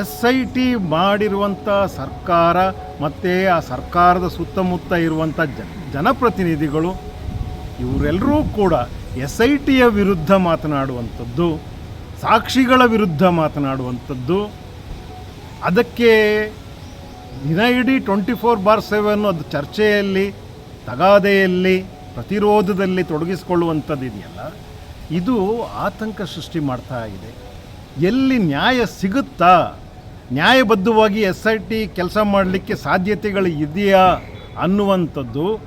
S I T ಮಾಡಿರುವಂಥ ಸರ್ಕಾರ ಮತ್ತು ಆ ಸರ್ಕಾರದ ಸುತ್ತಮುತ್ತ ಇರುವಂಥ ಜನ ಜನಪ್ರತಿನಿಧಿಗಳು, ಇವರೆಲ್ಲರೂ ಕೂಡ ಎಸ್ ಐ ಟಿಯ ವಿರುದ್ಧ ಮಾತನಾಡುವಂಥದ್ದು, ಸಾಕ್ಷಿಗಳ ವಿರುದ್ಧ ಮಾತನಾಡುವಂಥದ್ದು. ಅದಕ್ಕೆ ದಿನ ಇಡೀ ಟ್ವೆಂಟಿ ಫೋರ್ ಬಾರ್ ಸೆವೆನ್ ಅದು ಚರ್ಚೆಯಲ್ಲಿ, ತಗಾದೆಯಲ್ಲಿ, ಪ್ರತಿರೋಧದಲ್ಲಿ ತೊಡಗಿಸಿಕೊಳ್ಳುವಂಥದ್ದು ಇದೆಯಲ್ಲ ಇದು ಆತಂಕ ಸೃಷ್ಟಿ ಮಾಡ್ತಾ ಇದೆ. ಎಲ್ಲಿ ನ್ಯಾಯ ಸಿಗುತ್ತಾ? ನ್ಯಾಯಬದ್ಧವಾಗಿ ಎಸ್ ಐ ಟಿ ಕೆಲಸ ಮಾಡಲಿಕ್ಕೆ ಸಾಧ್ಯತೆಗಳು ಇದೆಯಾ ಅನ್ನುವಂಥದ್ದು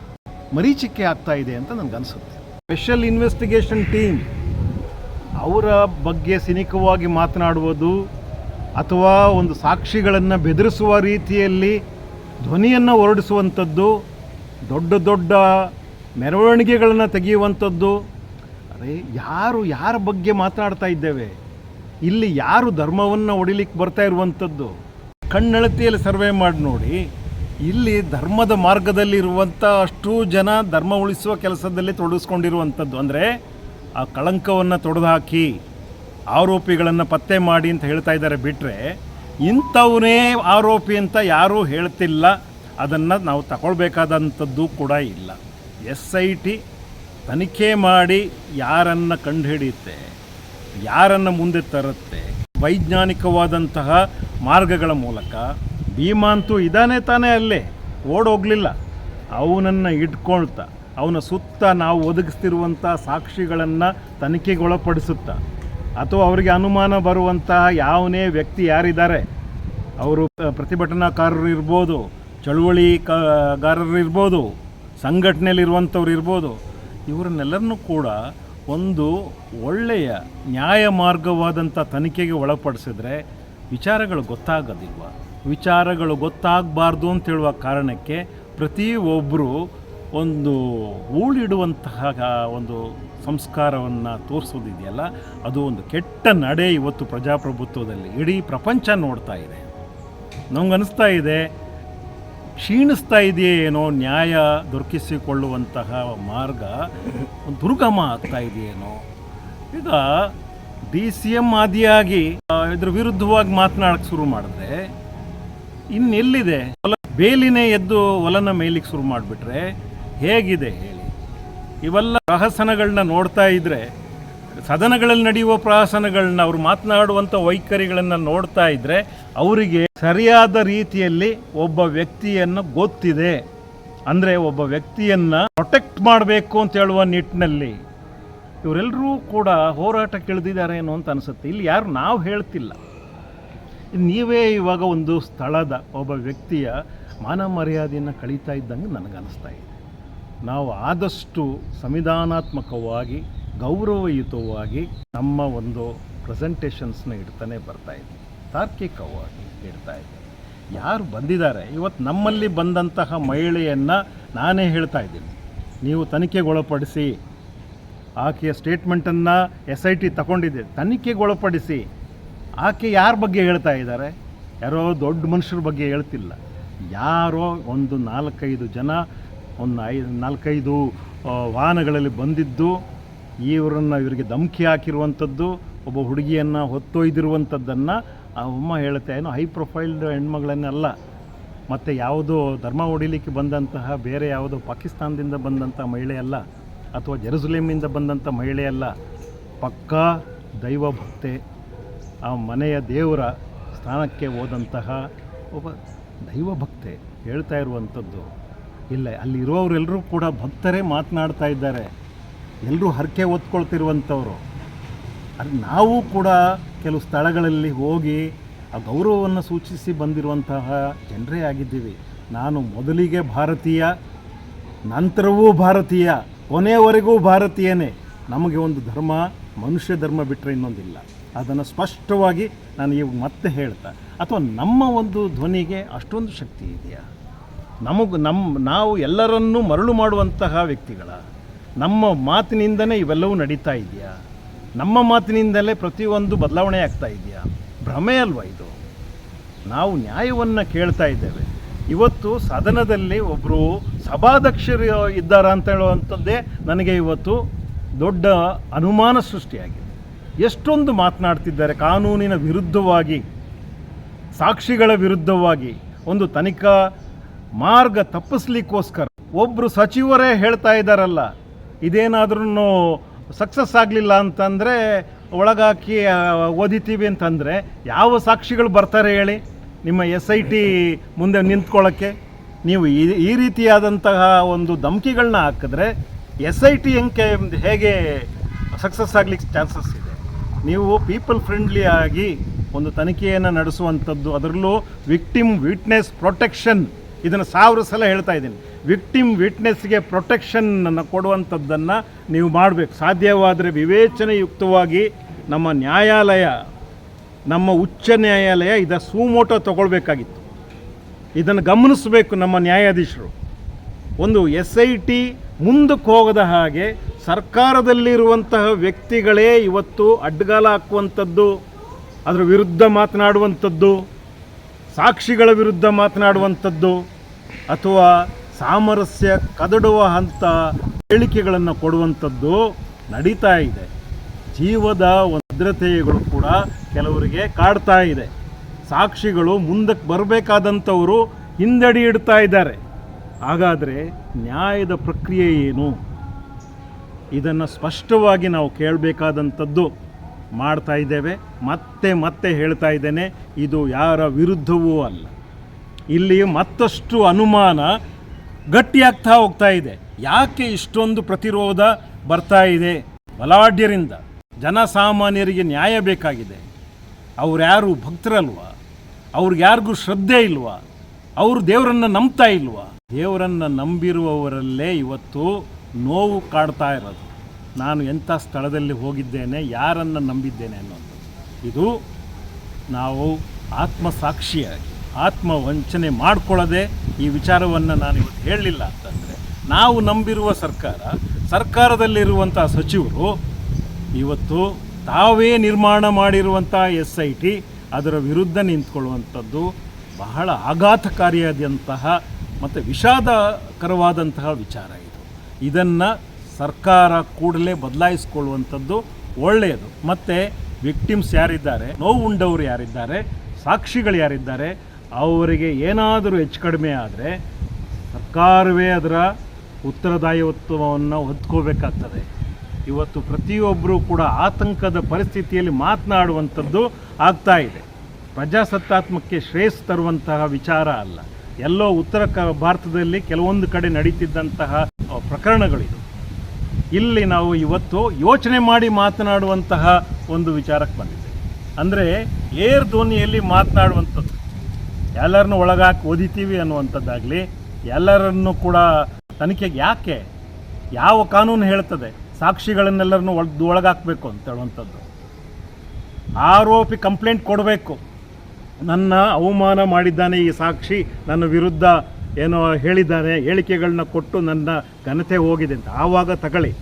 ಮರೀಚಿಕೆ ಆಗ್ತಾ ಇದೆ ಅಂತ ಅನಿಸುತ್ತೆ. ಸ್ಪೆಷಲ್ ಇನ್ವೆಸ್ಟಿಗೇಷನ್ ಟೀಮ್ ಅವರ ಬಗ್ಗೆ ಸಿನಿಕವಾಗಿ ಮಾತನಾಡುವುದು ಅಥವಾ ಒಂದು ಸಾಕ್ಷಿಗಳನ್ನು ಬೆದರಿಸುವ ರೀತಿಯಲ್ಲಿ ಧ್ವನಿಯನ್ನು ಹೊರಡಿಸುವಂಥದ್ದು, ದೊಡ್ಡ ದೊಡ್ಡ ಮೆರವಣಿಗೆಗಳನ್ನು ತೆಗೆಯುವಂಥದ್ದು, ಅರೆ, ಯಾರು ಯಾರ ಬಗ್ಗೆ ಮಾತನಾಡ್ತಾ ಇದ್ದೇವೆ? ಇಲ್ಲಿ ಯಾರು ಧರ್ಮವನ್ನು ಹೊಡಿಲಿಕ್ಕೆ ಬರ್ತಾ ಇರುವಂಥದ್ದು? ಕಣ್ಣಳತಿಯಲ್ಲಿ ಸರ್ವೆ ಮಾಡಿ ನೋಡಿ. ಇಲ್ಲಿ ಧರ್ಮದ ಮಾರ್ಗದಲ್ಲಿರುವಂಥ ಅಷ್ಟು ಜನ ಧರ್ಮ ಉಳಿಸುವ ಕೆಲಸದಲ್ಲಿ ತೊಡಗಿಸ್ಕೊಂಡಿರುವಂಥದ್ದು. ಅಂದರೆ ಆ ಕಳಂಕವನ್ನು ತೊಡೆದು ಹಾಕಿ ಆರೋಪಿಗಳನ್ನು ಪತ್ತೆ ಮಾಡಿ ಅಂತ ಹೇಳ್ತಾ ಇದ್ದಾರೆ. ಬಿಟ್ಟರೆ ಇಂಥವನೇ ಆರೋಪಿ ಅಂತ ಯಾರೂ ಹೇಳ್ತಿಲ್ಲ. ಅದನ್ನು ನಾವು ತಗೊಳ್ಬೇಕಾದಂಥದ್ದು ಕೂಡ ಇಲ್ಲ. ಎಸ್ ಐ ಟಿ ತನಿಖೆ ಮಾಡಿ ಯಾರನ್ನು ಕಂಡುಹಿಡಿಯುತ್ತೆ? ಯಾರನ್ನು ಮುಂದೆ ತರುತ್ತೆ? ವೈಜ್ಞಾನಿಕವಾದಂತಹ ಮಾರ್ಗಗಳ ಮೂಲಕ? ಭೀಮಾಂತೂ ಇದಾನೆ ತಾನೇ ಅಲ್ಲೇ, ಓಡೋಗ್ಲಿಲ್ಲ. ಅವನನ್ನು ಇಟ್ಕೊಳ್ತಾ, ಅವನ ಸುತ್ತ ನಾವು ಒದಗಿಸ್ತಿರುವಂಥ ಸಾಕ್ಷಿಗಳನ್ನು ತನಿಖೆಗೊಳಪಡಿಸುತ್ತಾ. ಅಥವಾ ಅವರಿಗೆ ಅನುಮಾನ ಬರುವಂತಹ ಯಾವನೇ ವ್ಯಕ್ತಿ ಯಾರಿದ್ದಾರೆ? ಅವರು ಪ್ರತಿಭಟನಾಕಾರರು ಇರ್ಬೋದು ಚಳುವಳಿ ಗಾರರು ಇರ್ಬೋದು, ಸಂಘಟನೆಯಲ್ಲಿರುವಂಥವ್ರು ಇರ್ಬೋದು, ಇವರನ್ನೆಲ್ಲರನ್ನೂ ಕೂಡ ಒಂದು ಒಳ್ಳೆಯ ನ್ಯಾಯ ಮಾರ್ಗವಾದಂಥ ತನಿಖೆಗೆ ಒಳಪಡಿಸಿದ್ರೆ ವಿಚಾರಗಳು ಗೊತ್ತಾಗೋದಿಲ್ವ? ವಿಚಾರಗಳು ಗೊತ್ತಾಗಬಾರ್ದು ಅಂತ ಹೇಳುವ ಕಾರಣಕ್ಕೆ ಪ್ರತಿಯೊಬ್ಬರು ಒಂದು ಊಳಿಡುವಂತಹ ಒಂದು ಸಂಸ್ಕಾರವನ್ನು ತೋರಿಸೋದಿದೆಯಲ್ಲ, ಅದು ಒಂದು ಕೆಟ್ಟ ನಡೆ ಇವತ್ತು ಪ್ರಜಾಪ್ರಭುತ್ವದಲ್ಲಿ ಇಡೀ ಪ್ರಪಂಚ ನೋಡ್ತಾ ಇದೆ. ನಮಗನ್ನಿಸ್ತಾ ಇದೆ ಕ್ಷೀಣಿಸ್ತಾ ಇದೆಯೇ ಏನೋ ನ್ಯಾಯ ದೊರಕಿಸಿಕೊಳ್ಳುವಂತಹ ಮಾರ್ಗ, ಒಂದು ದುರ್ಗಮ ಆಗ್ತಾ ಇದೆಯೇನೋ ಈಗ ಡಿ ಸಿ ಎಂ ಆದಿಯಾಗಿ ಇದ್ರ ವಿರುದ್ಧವಾಗಿ ಮಾತನಾಡಕ್ಕೆ ಶುರು ಮಾಡಿದ್ರೆ, ಇನ್ನೆಲ್ಲಿದೆ? ಹೊಲ ಬೇಲಿನೇ ಎದ್ದು ಹೊಲನ ಮೇಲಿಗೆ ಶುರು ಮಾಡಿಬಿಟ್ರೆ ಹೇಗಿದೆ ಹೇಳಿ. ಇವೆಲ್ಲ ರಹಸನಗಳನ್ನ ನೋಡ್ತಾ ಇದ್ರೆ ಸದನಗಳಲ್ಲಿ ನಡೆಯುವ ಪ್ರಹಸನಗಳನ್ನ ಅವರು ಮಾತನಾಡುವಂಥ ವೈಖರಿಗಳನ್ನು ನೋಡ್ತಾ ಇದ್ದರೆ ಅವರಿಗೆ ಸರಿಯಾದ ರೀತಿಯಲ್ಲಿ ಒಬ್ಬ ವ್ಯಕ್ತಿಯನ್ನು ಗೊತ್ತಿದೆ. ಅಂದರೆ ಒಬ್ಬ ವ್ಯಕ್ತಿಯನ್ನು ಪ್ರೊಟೆಕ್ಟ್ ಮಾಡಬೇಕು ಅಂತ ಹೇಳುವ ನಿಟ್ಟಿನಲ್ಲಿ ಇವರೆಲ್ಲರೂ ಕೂಡ ಹೋರಾಟ ಇಳಿದಿದ್ದಾರೆ ಏನು ಅಂತ ಅನಿಸುತ್ತೆ. ಇಲ್ಲಿ ಯಾರು ನಾವು ಹೇಳ್ತಿಲ್ಲ. ನೀವೇ ಇವಾಗ ಒಂದು ಸ್ಥಳದ ಒಬ್ಬ ವ್ಯಕ್ತಿಯ ಮಾನ ಮರ್ಯಾದೆಯನ್ನು ಕಳೀತಾ ಇದ್ದಂಗೆ ನನಗನ್ನಿಸ್ತಾ ಇದೆ. ನಾವು ಆದಷ್ಟು ಸಂವಿಧಾನಾತ್ಮಕವಾಗಿ ಗೌರವಯುತವಾಗಿ ನಮ್ಮ ಒಂದು ಪ್ರೆಸೆಂಟೇಷನ್ಸ್ನ ಇಡ್ತಾನೆ ಬರ್ತಾ ಇದ್ದೀವಿ ತಾರ್ಕಿಕವಾಗಿ ಇಡ್ತಾ ಇದ್ದೀವಿ ಯಾರು ಬಂದಿದ್ದಾರೆ? ಇವತ್ತು ನಮ್ಮಲ್ಲಿ ಬಂದಂತಹ ಮಹಿಳೆಯನ್ನು ನಾನೇ ಹೇಳ್ತಾ ಇದ್ದೀನಿ. ನೀವು ತನಿಖೆಗೊಳಪಡಿಸಿ, ಆಕೆಯ ಸ್ಟೇಟ್ಮೆಂಟನ್ನು ಎಸ್ ಐ ಟಿ ತಗೊಂಡಿದ್ದೆ ತನಿಖೆಗೊಳಪಡಿಸಿ, ಆಕೆ ಯಾರ ಬಗ್ಗೆ ಹೇಳ್ತಾ ಇದ್ದಾರೆ? ಯಾರೋ ದೊಡ್ಡ ಮನುಷ್ಯರ ಬಗ್ಗೆ ಹೇಳ್ತಿಲ್ಲ. ಯಾರೋ ಒಂದು ನಾಲ್ಕೈದು ಜನ, ಒಂದು ಐದು ನಾಲ್ಕೈದು ವಾಹನಗಳಲ್ಲಿ ಬಂದಿದ್ದು ಇವರನ್ನು ಇವರಿಗೆ ಧಮಕಿ ಹಾಕಿರುವಂಥದ್ದು, ಒಬ್ಬ ಹುಡುಗಿಯನ್ನು ಹೊತ್ತೊಯ್ದಿರುವಂಥದ್ದನ್ನು ಆ ಅಮ್ಮ ಹೇಳುತ್ತೆ. ಏನೋ ಹೈ ಪ್ರೊಫೈಲ್ಡ್ ಹೆಣ್ಮಗಳನ್ನೆಲ್ಲ ಮತ್ತು ಯಾವುದೋ ಧರ್ಮ ಹೊಡಿಲಿಕ್ಕೆ ಬಂದಂತಹ, ಬೇರೆ ಯಾವುದೋ ಪಾಕಿಸ್ತಾನದಿಂದ ಬಂದಂಥ ಮಹಿಳೆಯಲ್ಲ ಅಥವಾ ಜೆರುಸಲೇಮಿಂದ ಬಂದಂಥ ಮಹಿಳೆಯಲ್ಲ ಪಕ್ಕಾ ದೈವ ಭಕ್ತೆ, ಆ ಮನೆಯ ದೇವರ ಸ್ಥಾನಕ್ಕೆ ಹೋದಂತಹ ಒಬ್ಬ ದೈವ ಭಕ್ತೆ ಹೇಳ್ತಾ ಇರುವಂಥದ್ದು. ಇಲ್ಲ ಅಲ್ಲಿರುವವರೆಲ್ಲರೂ ಕೂಡ ಭಕ್ತರೇ ಮಾತನಾಡ್ತಾ ಇದ್ದಾರೆ. ಎಲ್ಲರೂ ಹರಕೆ ಹೊತ್ಕೊಳ್ತಿರುವಂಥವ್ರು. ಅದು ನಾವು ಕೂಡ ಕೆಲವು ಸ್ಥಳಗಳಲ್ಲಿ ಹೋಗಿ ಆ ಗೌರವವನ್ನು ಸೂಚಿಸಿ ಬಂದಿರುವಂತಹ ಜನರೇ ಆಗಿದ್ದೀವಿ. ನಾನು ಮೊದಲಿಗೆ ಭಾರತೀಯ, ನಂತರವೂ ಭಾರತೀಯ, ಕೊನೆಯವರೆಗೂ ಭಾರತೀಯನೇ. ನಮಗೆ ಒಂದು ಧರ್ಮ, ಮನುಷ್ಯ ಧರ್ಮ ಬಿಟ್ಟರೆ ಇನ್ನೊಂದಿಲ್ಲ. ಅದನ್ನು ಸ್ಪಷ್ಟವಾಗಿ ನಾನು ಇವಾಗ ಮತ್ತೆ ಹೇಳ್ತಾ, ಅಥವಾ ನಮ್ಮ ಒಂದು ಧ್ವನಿಗೆ ಅಷ್ಟೊಂದು ಶಕ್ತಿ ಇದೆಯಾ? ನಮಗೆ ನಮ್ಮ ನಾವು ಎಲ್ಲರನ್ನೂ ಮರಳು ಮಾಡುವಂತಹ ವ್ಯಕ್ತಿಗಳ? ನಮ್ಮ ಮಾತಿನಿಂದನೇ ಇವೆಲ್ಲವೂ ನಡೀತಾ ಇದೆಯಾ? ನಮ್ಮ ಮಾತಿನಿಂದಲೇ ಪ್ರತಿಯೊಂದು ಬದಲಾವಣೆ ಆಗ್ತಾ ಇದೆಯಾ? ಭ್ರಮೆ ಅಲ್ವಾ ಇದು? ನಾವು ನ್ಯಾಯವನ್ನು ಕೇಳ್ತಾ ಇದ್ದೇವೆ. ಇವತ್ತು ಸದನದಲ್ಲಿ ಒಬ್ಬರು ಸಭಾಧ್ಯಕ್ಷರು ಇದ್ದಾರ ಅಂತ ಹೇಳುವಂಥದ್ದೇ ನನಗೆ ಇವತ್ತು ದೊಡ್ಡ ಅನುಮಾನ ಸೃಷ್ಟಿಯಾಗಿದೆ. ಎಷ್ಟೊಂದು ಮಾತನಾಡ್ತಿದ್ದಾರೆ ಕಾನೂನಿನ ವಿರುದ್ಧವಾಗಿ, ಸಾಕ್ಷಿಗಳ ವಿರುದ್ಧವಾಗಿ, ಒಂದು ತನಿಖಾ ಮಾರ್ಗ ತಪ್ಪಿಸ್ಲಿಕ್ಕೋಸ್ಕರ. ಒಬ್ಬರು ಸಚಿವರೇ ಹೇಳ್ತಾ ಇದ್ದಾರಲ್ಲ ಇದೇನಾದ್ರೂ ಸಕ್ಸಸ್ ಆಗಲಿಲ್ಲ ಅಂತಂದರೆ ಒಳಗಾಕಿ ಓದಿತೀವಿ ಅಂತಂದರೆ ಯಾವ ಸಾಕ್ಷಿಗಳು ಬರ್ತಾರೆ ಹೇಳಿ? ನಿಮ್ಮ ಎಸ್ ಐ ಟಿ ಮುಂದೆ ನಿಂತ್ಕೊಳ್ಳೋಕ್ಕೆ? ನೀವು ಈ ಈ ರೀತಿಯಾದಂತಹ ಒಂದು ಧಮಕಿಗಳನ್ನ ಹಾಕಿದ್ರೆ ಎಸ್ ಐ ಟಿ ಹೆಂಗೆ, ಹೇಗೆ ಸಕ್ಸಸ್ ಆಗ್ಲಿಕ್ಕೆ ಚಾನ್ಸಸ್ ಇದೆ? ನೀವು ಪೀಪಲ್ ಫ್ರೆಂಡ್ಲಿ ಆಗಿ ಒಂದು ತನಿಖೆಯನ್ನು ನಡೆಸುವಂಥದ್ದು, ಅದರಲ್ಲೂ ವಿಕ್ಟಿಮ್ ವಿಟ್ನೆಸ್ ಪ್ರೊಟೆಕ್ಷನ್. ಇದನ್ನು ಸಾವಿರ ಸಲ ಹೇಳ್ತಾ ಇದ್ದೀನಿ. ವಿಕ್ಟಿಮ್ ವಿಟ್ನೆಸ್ಗೆ ಪ್ರೊಟೆಕ್ಷನ್ನನ್ನು ಕೊಡುವಂಥದ್ದನ್ನು ನೀವು ಮಾಡಬೇಕು. ಸಾಧ್ಯವಾದರೆ ವಿವೇಚನೆಯುಕ್ತವಾಗಿ ನಮ್ಮ ನ್ಯಾಯಾಲಯ, ನಮ್ಮ ಉಚ್ಚ ನ್ಯಾಯಾಲಯ ಇದ ಸುಮೋಟ ತಗೊಳ್ಬೇಕಾಗಿತ್ತು. ಇದನ್ನು ಗಮನಿಸಬೇಕು ನಮ್ಮ ನ್ಯಾಯಾಧೀಶರು. ಒಂದು ಎಸ್ ಐ ಟಿ ಮುಂದಕ್ಕೆ ಹೋಗದ ಹಾಗೆ ಸರ್ಕಾರದಲ್ಲಿರುವಂತಹ ವ್ಯಕ್ತಿಗಳೇ ಇವತ್ತು ಅಡ್ಡಗಾಲ ಹಾಕುವಂಥದ್ದು, ಅದರ ವಿರುದ್ಧ ಮಾತನಾಡುವಂಥದ್ದು, ಸಾಕ್ಷಿಗಳ ವಿರುದ್ಧ ಮಾತನಾಡುವಂಥದ್ದು ಅಥವಾ ಸಾಮರಸ್ಯ ಕದಡುವ ಹಂತ ಹೇಳಿಕೆಗಳನ್ನು ಕೊಡುವಂಥದ್ದು ನಡೀತಾ ಇದೆ. ಜೀವದ ಭದ್ರತೆಗಳು ಕೂಡ ಕೆಲವರಿಗೆ ಕಾಡ್ತಾ ಇದೆ. ಸಾಕ್ಷಿಗಳು ಮುಂದಕ್ಕೆ ಬರಬೇಕಾದಂಥವರು ಹಿಂದಡಿ ಇಡ್ತಾ ಇದ್ದಾರೆ. ಹಾಗಾದರೆ ನ್ಯಾಯದ ಪ್ರಕ್ರಿಯೆ ಏನು? ಇದನ್ನು ಸ್ಪಷ್ಟವಾಗಿ ನಾವು ಕೇಳಬೇಕಾದಂಥದ್ದು ಮಾಡ್ತಾ ಇದ್ದೇವೆ. ಮತ್ತೆ ಮತ್ತೆ ಹೇಳ್ತಾ ಇದ್ದೇನೆ. ಇದು ಯಾರ ವಿರುದ್ಧವೂ ಅಲ್ಲ. ಇಲ್ಲಿ ಮತ್ತಷ್ಟು ಅನುಮಾನ ಗಟ್ಟಿಯಾಗ್ತಾ ಹೋಗ್ತಾ ಇದೆ. ಯಾಕೆ ಇಷ್ಟೊಂದು ಪ್ರತಿರೋಧ ಬರ್ತಾ ಇದೆ? ಬಲಾಢ್ಯರಿಂದ ಜನಸಾಮಾನ್ಯರಿಗೆ ನ್ಯಾಯ ಬೇಕಾಗಿದೆ. ಅವ್ರು ಯಾರು ಭಕ್ತರಲ್ವಾ? ಅವ್ರಿಗೆ ಯಾರಿಗೂ ಶ್ರದ್ಧೆ ಇಲ್ವಾ? ಅವರು ದೇವರನ್ನು ನಂಬ್ತಾ ಇಲ್ವಾ? ದೇವರನ್ನು ನಂಬಿರುವವರಲ್ಲೇ ಇವತ್ತು ನೋವು ಕಾಡ್ತಾ ಇರೋದು. ನಾನು ಎಂಥ ಸ್ಥಳದಲ್ಲಿ ಹೋಗಿದ್ದೇನೆ, ಯಾರನ್ನು ನಂಬಿದ್ದೇನೆ ಅನ್ನೋದು. ಇದು ನಾವು ಆತ್ಮಸಾಕ್ಷಿಯಾಗಿ ಆತ್ಮ ವಂಚನೆ ಮಾಡಿಕೊಳ್ಳದೆ ಈ ವಿಚಾರವನ್ನು ನಾನು ಇವತ್ತು ಹೇಳಲಿಲ್ಲ ಅಂತಂದರೆ, ನಾವು ನಂಬಿರುವ ಸರ್ಕಾರ, ಸರ್ಕಾರದಲ್ಲಿರುವಂಥ ಸಚಿವರು ಇವತ್ತು ತಾವೇ ನಿರ್ಮಾಣ ಮಾಡಿರುವಂಥ ಎಸ್ ಐ ಟಿ ಅದರ ವಿರುದ್ಧ ನಿಂತ್ಕೊಳ್ಳುವಂಥದ್ದು ಬಹಳ ಆಘಾತಕಾರಿಯಾದಂತಹ ಮತ್ತು ವಿಷಾದಕರವಾದಂತಹ ವಿಚಾರ ಇದು. ಇದನ್ನು ಸರ್ಕಾರ ಕೂಡಲೇ ಬದಲಾಯಿಸಿಕೊಳ್ಳುವಂಥದ್ದು ಒಳ್ಳೆಯದು. ಮತ್ತು ವಿಕ್ಟಿಮ್ಸ್ ಯಾರಿದ್ದಾರೆ, ನೋವುಂಡವರು ಯಾರಿದ್ದಾರೆ, ಸಾಕ್ಷಿಗಳು ಯಾರಿದ್ದಾರೆ ಅವರಿಗೆ ಏನಾದರೂ ಹೆಚ್ಚು ಕಡಿಮೆ ಆದರೆ ಸರ್ಕಾರವೇ ಅದರ ಉತ್ತರದಾಯಿತ್ವವನ್ನು ಹೊತ್ಕೋಬೇಕಾಗ್ತದೆ. ಇವತ್ತು ಪ್ರತಿಯೊಬ್ಬರೂ ಕೂಡ ಆತಂಕದ ಪರಿಸ್ಥಿತಿಯಲ್ಲಿ ಮಾತನಾಡುವಂಥದ್ದು ಆಗ್ತಾ ಇದೆ. ಪ್ರಜಾಸತ್ತಾತ್ಮಕ್ಕೆ ಶ್ರೇಯಸ್ ತರುವಂತಹ ವಿಚಾರ ಅಲ್ಲ. ಎಲ್ಲೋ ಉತ್ತರ ಕ, ಭಾರತದಲ್ಲಿ ಕೆಲವೊಂದು ಕಡೆ ನಡೀತಿದ್ದಂತಹ ಪ್ರಕರಣಗಳಿದು. ಇಲ್ಲಿ ನಾವು ಇವತ್ತು ಯೋಚನೆ ಮಾಡಿ ಮಾತನಾಡುವಂತಹ ಒಂದು ವಿಚಾರಕ್ಕೆ ಬಂದಿದೆ ಅಂದರೆ ಏರ್ ಧ್ವನಿಯಲ್ಲಿ ಮಾತನಾಡುವಂಥದ್ದು. ಎಲ್ಲರನ್ನೂ ಒಳಗಾಕಿ ಓದಿತೀವಿ ಅನ್ನುವಂಥದ್ದಾಗಲಿ, ಎಲ್ಲರನ್ನು ಕೂಡ ತನಿಖೆಗೆ ಯಾಕೆ, ಯಾವ ಕಾನೂನು ಹೇಳ್ತದೆ, ಸಾಕ್ಷಿಗಳನ್ನೆಲ್ಲರನ್ನು ಒಳದು ಒಳಗಾಕಬೇಕು ಅಂತ ಹೇಳುವಂಥದ್ದು. ಆರೋಪಿ ಕಂಪ್ಲೇಂಟ್ ಕೊಡಬೇಕು. ನನ್ನ ಅವಮಾನ ಮಾಡಿದ್ದಾನೆ ಈ ಸಾಕ್ಷಿ, ನನ್ನ ವಿರುದ್ಧ ಏನೋ ಹೇಳಿದ್ದಾನೆ, ಹೇಳಿಕೆಗಳನ್ನ ಕೊಟ್ಟು ನನ್ನ ಘನತೆ ಹೋಗಿದೆ ಅಂತ ಆವಾಗ ತಗೊಳ್ಳಿ.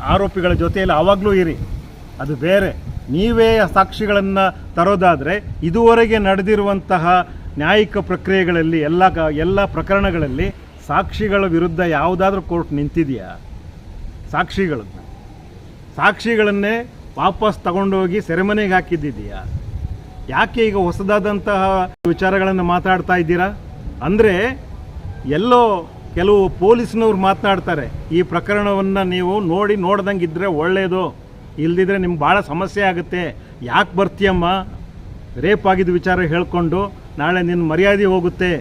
ಆರೋಪಿಗಳ ಜೊತೆಯಲ್ಲಿ ಆವಾಗಲೂ ಇರಿ. ಅದು ಬೇರೆ. ನೀವೇ ಸಾಕ್ಷಿಗಳನ್ನು ತರೋದಾದರೆ, ಇದುವರೆಗೆ ನಡೆದಿರುವಂತಹ ನ್ಯಾಯಿಕ ಪ್ರಕ್ರಿಯೆಗಳಲ್ಲಿ ಎಲ್ಲ ಕ- ಎಲ್ಲ ಪ್ರಕರಣಗಳಲ್ಲಿ ಸಾಕ್ಷಿಗಳ ವಿರುದ್ಧ ಯಾವುದಾದ್ರೂ ಕೋರ್ಟ್ ನಿಂತಿದೆಯಾ? ಸಾಕ್ಷಿಗಳನ್ನ. ಸಾಕ್ಷಿಗಳನ್ನೇ ವಾಪಸ್ ತಗೊಂಡೋಗಿ ಸೆರೆಮನೆಗೆ ಹಾಕಿದ್ದಿದೆಯಾ ಯಾಕೆ ಈಗ ಹೊಸದಾದಂತಹ ವಿಚಾರಗಳನ್ನು ಮಾತಾಡ್ತಾ ಇದ್ದೀರಾ? ಅಂದರೆ ಎಲ್ಲೋ ಕೆಲವು ಪೊಲೀಸ್ನವ್ರು ಮಾತನಾಡ್ತಾರೆ, ಈ ಪ್ರಕರಣವನ್ನು ನೀವು ನೋಡಿ ನೋಡ್ದಂಗೆ ಇದ್ದರೆ ಒಳ್ಳೆಯದು ಇಲ್ದಿದ್ರೆ ನಿಮ್ಗೆ ಭಾಳ ಸಮಸ್ಯೆ ಆಗುತ್ತೆ, ಯಾಕೆ ಬರ್ತೀಯಮ್ಮ? ರೇಪ್ ಆಗಿದ್ದ ವಿಚಾರ ಹೇಳ್ಕೊಂಡು ನಾಳೆ ನಿನ್ನ ಮರ್ಯಾದೆ ಹೋಗುತ್ತೆ,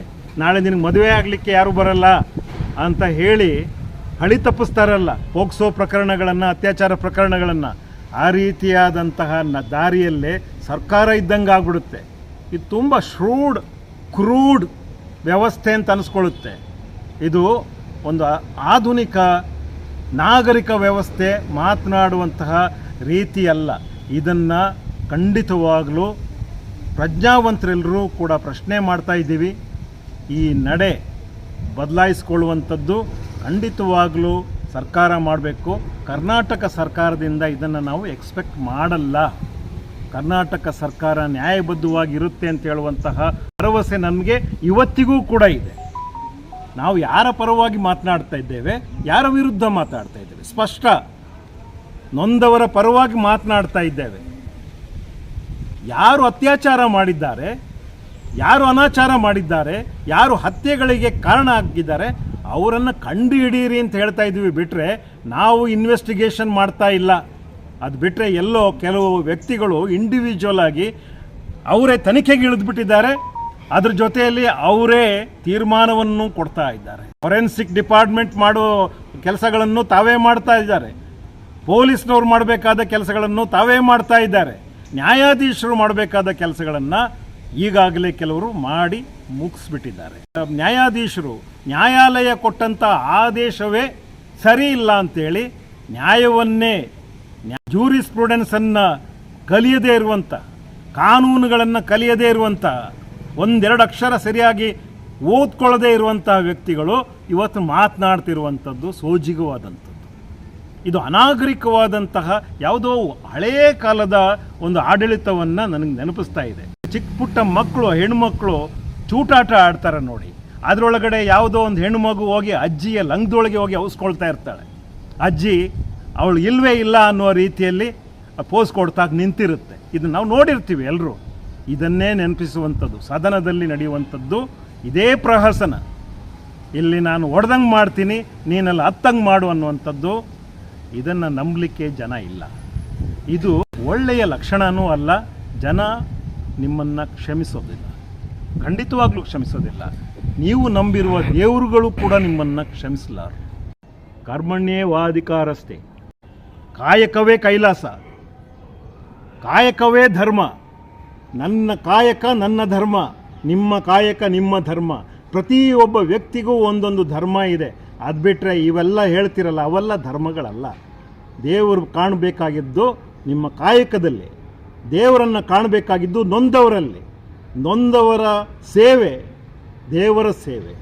ನಾಳೆ ನಿನಗೆ ಮದುವೆ ಆಗಲಿಕ್ಕೆ ಯಾರೂ ಬರಲ್ಲ ಅಂತ ಹೇಳಿ ಹಳಿ ತಪ್ಪಿಸ್ತಾರಲ್ಲ ಪೋಕ್ಸೋ ಪ್ರಕರಣಗಳನ್ನು, ಅತ್ಯಾಚಾರ ಪ್ರಕರಣಗಳನ್ನು. ಆ ರೀತಿಯಾದಂತಹ ನ ದಾರಿಯಲ್ಲೇ ಸರ್ಕಾರ ಇದ್ದಂಗೆ ಆಗ್ಬಿಡುತ್ತೆ. ಇದು ತುಂಬ ಶ್ರೂಡ್, ಕ್ರೂಡ್ ವ್ಯವಸ್ಥೆ ಅಂತ ಅನಿಸ್ಕೊಳ್ಳುತ್ತೆ. ಇದು ಒಂದು ಆಧುನಿಕ ನಾಗರಿಕ ವ್ಯವಸ್ಥೆ ಮಾತನಾಡುವಂತಹ ರೀತಿಯಲ್ಲ. ಇದನ್ನು ಖಂಡಿತವಾಗಲೂ ಪ್ರಜ್ಞಾವಂತರೆಲ್ಲರೂ ಕೂಡ ಪ್ರಶ್ನೆ ಮಾಡ್ತಾ ಇದ್ದೀವಿ. ಈ ನಡೆ ಬದಲಾಯಿಸ್ಕೊಳ್ಳುವಂಥದ್ದು ಖಂಡಿತವಾಗಲೂ ಸರ್ಕಾರ ಮಾಡಬೇಕು. ಕರ್ನಾಟಕ ಸರ್ಕಾರದಿಂದ ಇದನ್ನು ನಾವು ಎಕ್ಸ್ಪೆಕ್ಟ್ ಮಾಡಲ್ಲ. ಕರ್ನಾಟಕ ಸರ್ಕಾರ ನ್ಯಾಯಬದ್ಧವಾಗಿರುತ್ತೆ ಅಂತ ಹೇಳುವಂತಹ ಭರವಸೆ ನಮಗೆ ಇವತ್ತಿಗೂ ಕೂಡ ಇದೆ. ನಾವು ಯಾರ ಪರವಾಗಿ ಮಾತನಾಡ್ತಾ ಇದ್ದೇವೆ, ಯಾರ ವಿರುದ್ಧ ಮಾತಾಡ್ತಾ ಇದ್ದೇವೆ? ಸ್ಪಷ್ಟ ನೊಂದವರ ಪರವಾಗಿ ಮಾತನಾಡ್ತಾ ಇದ್ದೇವೆ. ಯಾರು ಅತ್ಯಾಚಾರ ಮಾಡಿದ್ದಾರೆ, ಯಾರು ಅನಾಚಾರ ಮಾಡಿದ್ದಾರೆ, ಯಾರು ಹತ್ಯೆಗಳಿಗೆ ಕಾರಣ ಆಗಿದ್ದಾರೆ, ಅವರನ್ನು ಕಂಡು ಹಿಡೀರಿ ಅಂತ ಹೇಳ್ತಾ ಇದ್ದೀವಿ. ಬಿಟ್ಟರೆ ನಾವು ಇನ್ವೆಸ್ಟಿಗೇಷನ್ ಮಾಡ್ತಾ ಇಲ್ಲ. ಅದು ಬಿಟ್ಟರೆ ಎಲ್ಲೋ ಕೆಲವು ವ್ಯಕ್ತಿಗಳು ಇಂಡಿವಿಜುವಲ್ ಆಗಿ ಅವರೇ ತನಿಖೆಗೆ ಇಳಿದ್ಬಿಟ್ಟಿದ್ದಾರೆ. ಅದ್ರ ಜೊತೆಯಲ್ಲಿ ಅವರೇ ತೀರ್ಮಾನವನ್ನು ಕೊಡ್ತಾ ಇದ್ದಾರೆ. ಫೊರೆನ್ಸಿಕ್ ಡಿಪಾರ್ಟ್ಮೆಂಟ್ ಮಾಡೋ ಕೆಲಸಗಳನ್ನು ತಾವೇ ಮಾಡ್ತಾ ಇದ್ದಾರೆ. ಪೊಲೀಸ್ನವ್ರು ಮಾಡಬೇಕಾದ ಕೆಲಸಗಳನ್ನು ತಾವೇ ಮಾಡ್ತಾ ಇದ್ದಾರೆ. ನ್ಯಾಯಾಧೀಶರು ಮಾಡಬೇಕಾದ ಕೆಲಸಗಳನ್ನು ಈಗಾಗಲೇ ಕೆಲವರು ಮಾಡಿ ಮುಗಿಸ್ಬಿಟ್ಟಿದ್ದಾರೆ. ನ್ಯಾಯಾಧೀಶರು ನ್ಯಾಯಾಲಯ ಕೊಟ್ಟಂಥ ಆದೇಶವೇ ಸರಿ ಇಲ್ಲ ಅಂತೇಳಿ ನ್ಯಾಯವನ್ನೇ ಜೂರಿ ಸ್ಟೂಡೆಂಟ್ಸನ್ನು ಕಲಿಯದೇ ಇರುವಂಥ ಕಾನೂನುಗಳನ್ನು ಕಲಿಯದೇ ಇರುವಂಥ ಒಂದೆರಡು ಅಕ್ಷರ ಸರಿಯಾಗಿ ಓದ್ಕೊಳ್ಳದೇ ಇರುವಂತಹ ವ್ಯಕ್ತಿಗಳು ಇವತ್ತು ಮಾತನಾಡ್ತಿರುವಂಥದ್ದು ಸೋಜಿಗವಾದಂಥದ್ದು. ಇದು ಅನಾಗರಿಕವಾದಂತಹ ಯಾವುದೋ ಹಳೆಯ ಕಾಲದ ಒಂದು ಆಡಳಿತವನ್ನು ನನಗೆ ನೆನಪಿಸ್ತಾ ಇದೆ. ಚಿಕ್ಕ ಪುಟ್ಟ ಮಕ್ಕಳು ಹೆಣ್ಮಕ್ಳು ಚೂಟಾಟ ಆಡ್ತಾರೆ ನೋಡಿ. ಅದರೊಳಗಡೆ ಯಾವುದೋ ಒಂದು ಹೆಣ್ಣುಮಗು ಹೋಗಿ ಅಜ್ಜಿಯ ಲಂಗದೊಳಗೆ ಹೋಗಿ ಔಸ್ಕೊಳ್ತಾ ಇರ್ತಾಳೆ. ಅಜ್ಜಿ, ಅವಳು ಇಲ್ವೇ ಇಲ್ಲ ಅನ್ನೋ ರೀತಿಯಲ್ಲಿ ಪೋಸ್ ಕೊಡ್ತಾ ನಿಂತಿರುತ್ತೆ. ಇದು ನಾವು ನೋಡಿರ್ತೀವಿ ಎಲ್ಲರೂ ಇದನ್ನೇ ನೆನಪಿಸುವಂಥದ್ದು. ಸದನದಲ್ಲಿ ನಡೆಯುವಂಥದ್ದು ಇದೇ ಪ್ರಹಸನ. ಇಲ್ಲಿ ನಾನು ಹೊಡೆದಂಗೆ ಮಾಡ್ತೀನಿ, ನೀನೆಲ್ಲ ಹತ್ತಂಗೆ ಮಾಡು ಅನ್ನುವಂಥದ್ದು. ಇದನ್ನು ನಂಬಲಿಕ್ಕೆ ಜನ ಇಲ್ಲ. ಇದು ಒಳ್ಳೆಯ ಲಕ್ಷಣವೂ ಅಲ್ಲ, ಜನ ನಿಮ್ಮನ್ನು ಕ್ಷಮಿಸೋದಿಲ್ಲ. ಖಂಡಿತವಾಗ್ಲೂ ಕ್ಷಮಿಸೋದಿಲ್ಲ. ನೀವು ನಂಬಿರುವ ದೇವರುಗಳು ಕೂಡ ನಿಮ್ಮನ್ನು ಕ್ಷಮಿಸಲಾರು. ಕರ್ಮಣ್ಯೇ ವಾಧಿಕಾರಸ್ತೆ ಕಾಯಕವೇ ಕೈಲಾಸ. ಕಾಯಕವೇ ಧರ್ಮ. ನನ್ನ ಕಾಯಕ ನನ್ನ ಧರ್ಮ, ನಿಮ್ಮ ಕಾಯಕ ನಿಮ್ಮ ಧರ್ಮ. ಪ್ರತಿಯೊಬ್ಬ ವ್ಯಕ್ತಿಗೂ ಒಂದೊಂದು ಧರ್ಮ ಇದೆ. ಅದು ಬಿಟ್ಟರೆ ಇವೆಲ್ಲ ಹೇಳ್ತಿರಲ್ಲ, ಅವೆಲ್ಲ ಧರ್ಮಗಳಲ್ಲ. ದೇವರು ಕಾಣಬೇಕಾಗಿದ್ದು ನಿಮ್ಮ ಕಾಯಕದಲ್ಲಿ. ದೇವರನ್ನು ಕಾಣಬೇಕಾಗಿದ್ದು ನೊಂದವರಲ್ಲಿ. ನೊಂದವರ ಸೇವೆ ದೇವರ ಸೇವೆ.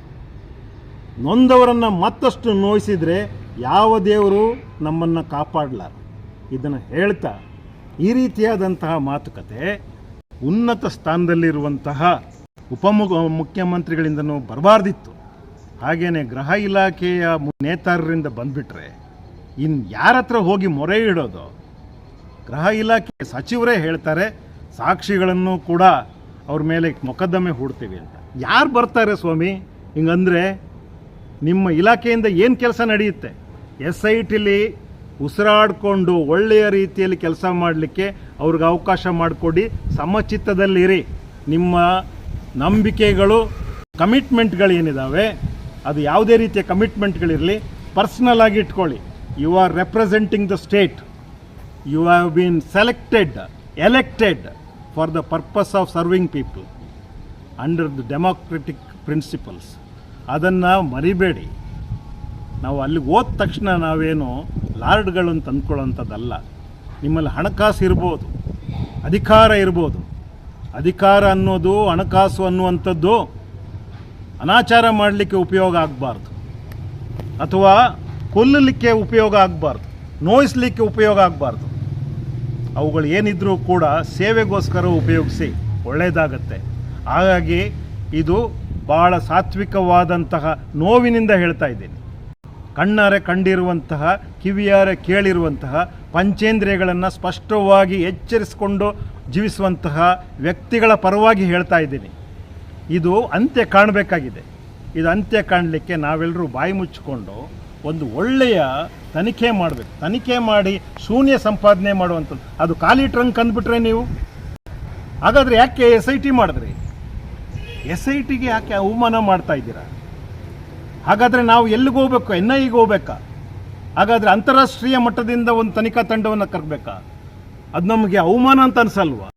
ನೊಂದವರನ್ನು ಮತ್ತಷ್ಟು ನೋಯಿಸಿದರೆ ಯಾವ ದೇವರು ನಮ್ಮನ್ನು ಕಾಪಾಡಲಾರ ಇದನ್ನು ಹೇಳ್ತಾ ಈ ರೀತಿಯಾದಂತಹ ಮಾತುಕತೆ ಉನ್ನತ ಸ್ಥಾನದಲ್ಲಿರುವಂತಹ ಉಪ ಮುಖ್ಯಮಂತ್ರಿಗಳಿಂದನೂ ಬರಬಾರ್ದಿತ್ತು. ಹಾಗೆಯೇ ಗೃಹ ಇಲಾಖೆಯ ನೇತಾರರಿಂದ ಬಂದುಬಿಟ್ರೆ ಇನ್ನು ಯಾರ ಹತ್ರ ಹೋಗಿ ಮೊರೆ ಇಡೋದು? ಗೃಹ ಇಲಾಖೆ ಸಚಿವರೇ ಹೇಳ್ತಾರೆ, ಸಾಕ್ಷಿಗಳನ್ನು ಕೂಡ ಅವ್ರ ಮೇಲೆ ಮೊಕದ್ದಮೆ ಹೂಡ್ತೀವಿ ಅಂತ. ಯಾರು ಬರ್ತಾರೆ ಸ್ವಾಮಿ? ಹಿಂಗಂದರೆ ನಿಮ್ಮ ಇಲಾಖೆಯಿಂದ ಏನು ಕೆಲಸ ನಡೆಯುತ್ತೆ? ಎಸ್ ಐ ಟಿಲಿ ಉಸಿರಾಡಿಕೊಂಡು ಒಳ್ಳೆಯ ರೀತಿಯಲ್ಲಿ ಕೆಲಸ ಮಾಡಲಿಕ್ಕೆ ಅವ್ರಿಗೆ ಅವಕಾಶ ಮಾಡಿಕೊಡಿ, ಸಮಚಿತ್ತದಲ್ಲಿರಿ. ನಿಮ್ಮ ನಂಬಿಕೆಗಳು ಕಮಿಟ್ಮೆಂಟ್ಗಳೇನಿದ್ದಾವೆ ಅದು ಯಾವುದೇ ರೀತಿಯ ಕಮಿಟ್ಮೆಂಟ್ಗಳಿರಲಿ ಪರ್ಸ್ನಲ್ ಆಗಿ ಇಟ್ಕೊಳ್ಳಿ. You are representing the state you have been selected elected for the purpose of serving people under the democratic principles ಅದನ್ನು ಮರಿಬೇಡಿ. ನಾವು ಅಲ್ಲಿಗೆ ಹೋದ ತಕ್ಷಣ ನಾವೇನು ಲಾರ್ಡ್ಗಳನ್ನು ತಂದ್ಕೊಳ್ಳೋಂಥದ್ದಲ್ಲ ನಿಮ್ಮಲ್ಲಿ ಹಣಕಾಸು ಇರ್ಬೋದು, ಅಧಿಕಾರ ಇರ್ಬೋದು. ಅಧಿಕಾರ ಅನ್ನೋದು, ಹಣಕಾಸು ಅನ್ನುವಂಥದ್ದು ಅನಾಚಾರ ಮಾಡಲಿಕ್ಕೆ ಉಪಯೋಗ ಆಗಬಾರ್ದು. ಅಥವಾ ಕೊಲ್ಲಲಿಕ್ಕೆ ಉಪಯೋಗ ಆಗಬಾರ್ದು. ನೋಯಿಸ್ಲಿಕ್ಕೆ ಉಪಯೋಗ ಆಗಬಾರ್ದು. ಅವುಗಳು ಏನಿದ್ರೂ ಕೂಡ ಸೇವೆಗೋಸ್ಕರ ಉಪಯೋಗಿಸಿ ಒಳ್ಳೆಯದಾಗತ್ತೆ. ಹಾಗಾಗಿ ಇದು ಭಾಳ ಸಾತ್ವಿಕವಾದಂತಹ ನೋವಿನಿಂದ ಹೇಳ್ತಾ ಇದ್ದೀನಿ. ಕಣ್ಣಾರೆ ಕಂಡಿರುವಂತಹ, ಕಿವಿಯಾರೆ ಕೇಳಿರುವಂತಹ, ಪಂಚೇಂದ್ರಿಯಗಳನ್ನು ಸ್ಪಷ್ಟವಾಗಿ ಎಚ್ಚರಿಸಿಕೊಂಡು ಜೀವಿಸುವಂತಹ ವ್ಯಕ್ತಿಗಳ ಪರವಾಗಿ ಹೇಳ್ತಾ ಇದ್ದೀನಿ. ಇದು ಅಂತ್ಯ ಕಾಣಬೇಕಾಗಿದೆ. ಇದು ಅಂತ್ಯ ಕಾಣಲಿಕ್ಕೆ ನಾವೆಲ್ಲರೂ ಬಾಯಿ ಮುಚ್ಚಿಕೊಂಡು ಒಂದು ಒಳ್ಳೆಯ ತನಿಖೆ ಮಾಡಬೇಕು. ತನಿಖೆ ಮಾಡಿ ಶೂನ್ಯ ಸಂಪಾದನೆ ಮಾಡುವಂಥದ್ದು. ಅದು ಖಾಲಿ ಟ್ರಂಕ್ ಅಂದ್ಬಿಟ್ರೆ ನೀವು? ಹಾಗಾದರೆ ಯಾಕೆ ಎಸ್ ಐ ಟಿ ಮಾಡಿದ್ರಿ? ಎಸ್ ಐ ಟಿಗೆ ಯಾಕೆ ಅವಮಾನ ಮಾಡ್ತಾ ಇದ್ದೀರಾ? ಹಾಗಾದರೆ ನಾವು ಎಲ್ಲಿಗೆ ಹೋಗ್ಬೇಕು? ಎನ್ ಐಗೆ ಹೋಗ್ಬೇಕಾ? ಹಾಗಾದರೆ ಅಂತಾರಾಷ್ಟ್ರೀಯ ಮಟ್ಟದಿಂದ ಒಂದು ತನಿಖಾ ತಂಡವನ್ನು ಕರಬೇಕಾ ಅದು ನಮಗೆ ಅವಮಾನ ಅಂತ ಅನ್ಸಲ್ವಾ?